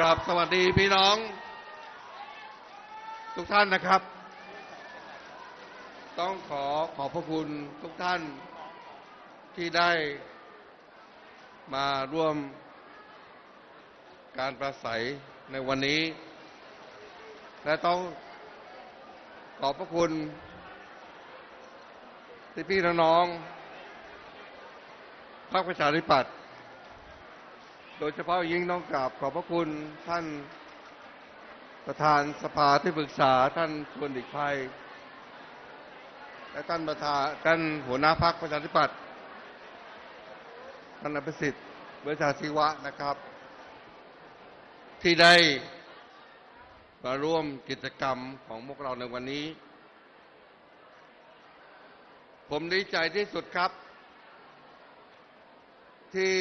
กราบสวัสดีพี่น้อง ทุกท่านนะครับ ต้องขอขอบพระคุณทุกท่านที่ได้มาร่วมการประสัยในวันนี้ และต้องขอบพระคุณที่พี่น้องๆพรรคประชาธิปัตย์ โดยเฉพาะยิ่งต้องกราบขอบพระคุณท่านประธานสภาที่ปรึกษาท่านชวนดิกภัยและท่านประธานท่านหัวหน้าพักประชาธิปัตย์ท่านอภิสิทธิ์เวชชาชีวะนะครับ ที่ได้มาร่วมกิจกรรมของพวกเราในวันนี้ ผมดีใจที่สุดครับ ที่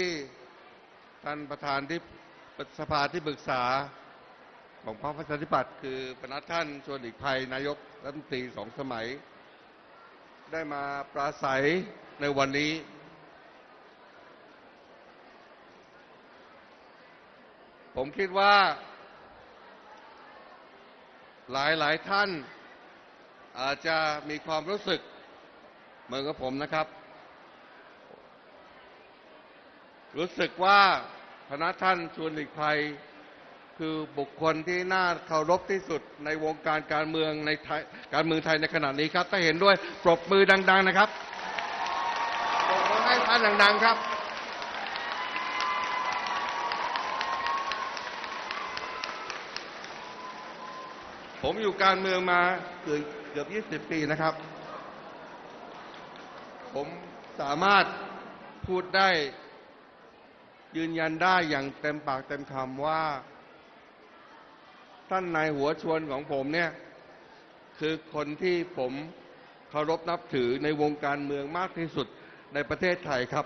ท่านประธานที่สภาที่ปรึกษาของพรรคประชาธิปัตย์คือพนัท่านชวนอีกภัยนายกรัฐมนตรีสองสมัย ได้มาปราศัยในวันนี้ ผมคิดว่า หลายหลายท่านอาจจะมีความรู้สึก เหมือนกับผมนะครับ รู้สึกว่า พนักท่านชวนหลีกภัย คือบุคคลที่น่าเคารพที่สุดในวงการการเมืองในไทยการเมืองไทยในขณะนี้ครับ ถ้าเห็นด้วยปรบมือดัง ๆ นะครับปรบมือให้ท่านดัง ๆ ครับผมอยู่การเมืองมาเกือบเกือบ20ปีนะครับ ผมสามารถพูดได้ ยืนยันได้อย่างเต็มปากเต็มคำว่า ท่านนายหัวชวนของผมเนี่ย คือคนที่ผมเคารพนับถือในวงการเมืองมากที่สุดในประเทศไทยครับ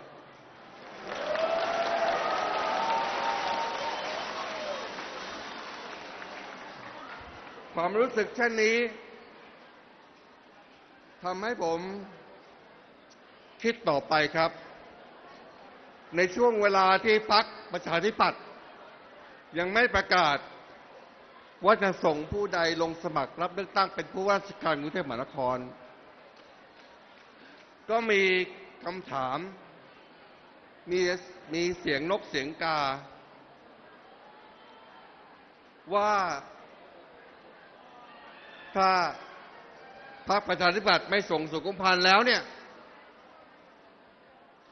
ความรู้สึกเช่นนี้ทำให้ผมคิดต่อไปครับ ในช่วงเวลาที่พักประชาธิปัตย์ยังไม่ประกาศ ว่าจะส่งผู้ใดลงสมัครรับเลือกตั้งเป็นผู้ว่าราชการกรุงเทพมหานคร ก็มีคำถามมีมีเสียงนกเสียงกา ว่าถ้าพรรคประชาธิปัตย์ไม่ส่งสุขุมพันธ์แล้วเนี่ย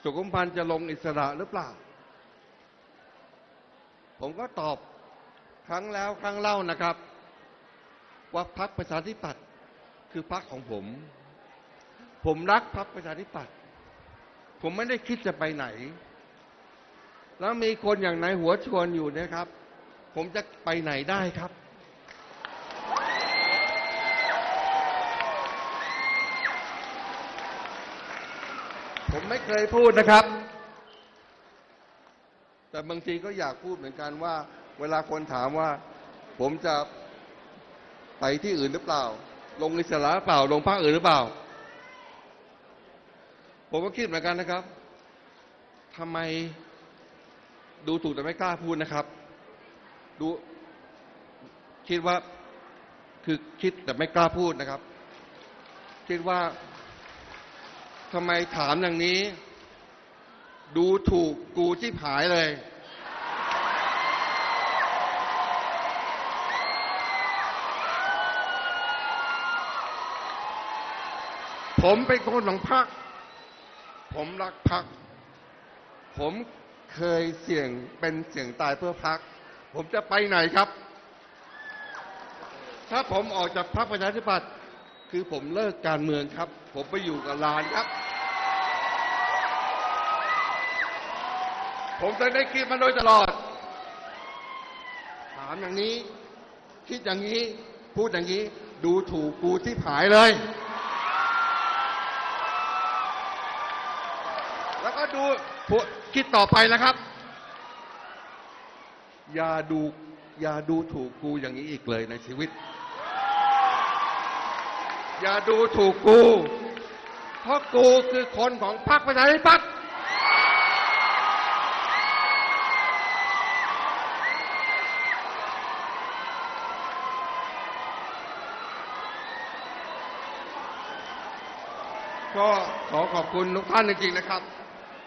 สุขุมพันธ์จะลงอิสระหรือเปล่า ผมก็ตอบครั้งแล้วครั้งเล่านะครับ ว่าพรรคประชาธิปัตย์คือพรรคของผม ผมรักพรรคประชาธิปัตย์ผมไม่ได้คิดจะไปไหน แล้วมีคนอย่างนายหัวชวนอยู่นะครับ ผมจะไปไหนได้ครับ ผมไม่เคยพูดนะครับ แต่บางทีก็อยากพูดเหมือนกันว่า เวลาคนถามว่า ผมจะไปที่อื่นหรือเปล่า ลงอิสระหรือเปล่า ลงภาคอื่นหรือเปล่า ผมก็คิดเหมือนกันนะครับทำไมดูถูกแต่ไม่กล้าพูดนะครับ ดูคิดว่าคือคิดแต่ไม่กล้าพูดนะครับ คิดว่า ทำไมถามอย่างนี้ ดูถูกกูที่ผายเลย ผมเป็นคนของพรรคผมรักพรรคผมเคยเสี่ยงเป็นเสี่ยงตายเพื่อพรรคผมจะไปไหนครับ ถ้าผมออกจากพรรคประชาธิปัตย์ คือผมเลิกการเมืองครับ ผมไปอยู่กับลานครับ ผมจะได้คิดมาโดยตลอด ถามอย่างนี้ คิดอย่างนี้ พูดอย่างนี้ ดูถูกกูที่ผายเลย แล้วก็ดูคิดต่อไปนะครับ อย่าดูอย่าดูถูกกูอย่างนี้อีกเลยในชีวิต อย่าดูถูกกู เพราะกูคือคนของพรรคประชาธิปัตย์ก็ขอขอบคุณทุกท่านจริงๆนะครับ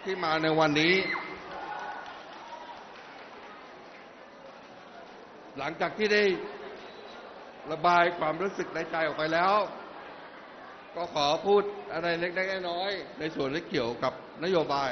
ที่มาในวันนี้ หลังจากที่ได้ระบายความรู้สึกในใจออกไปแล้ว ก็ขอพูดอะไรเล็กๆน้อยๆในส่วนที่เกี่ยวกับนโยบาย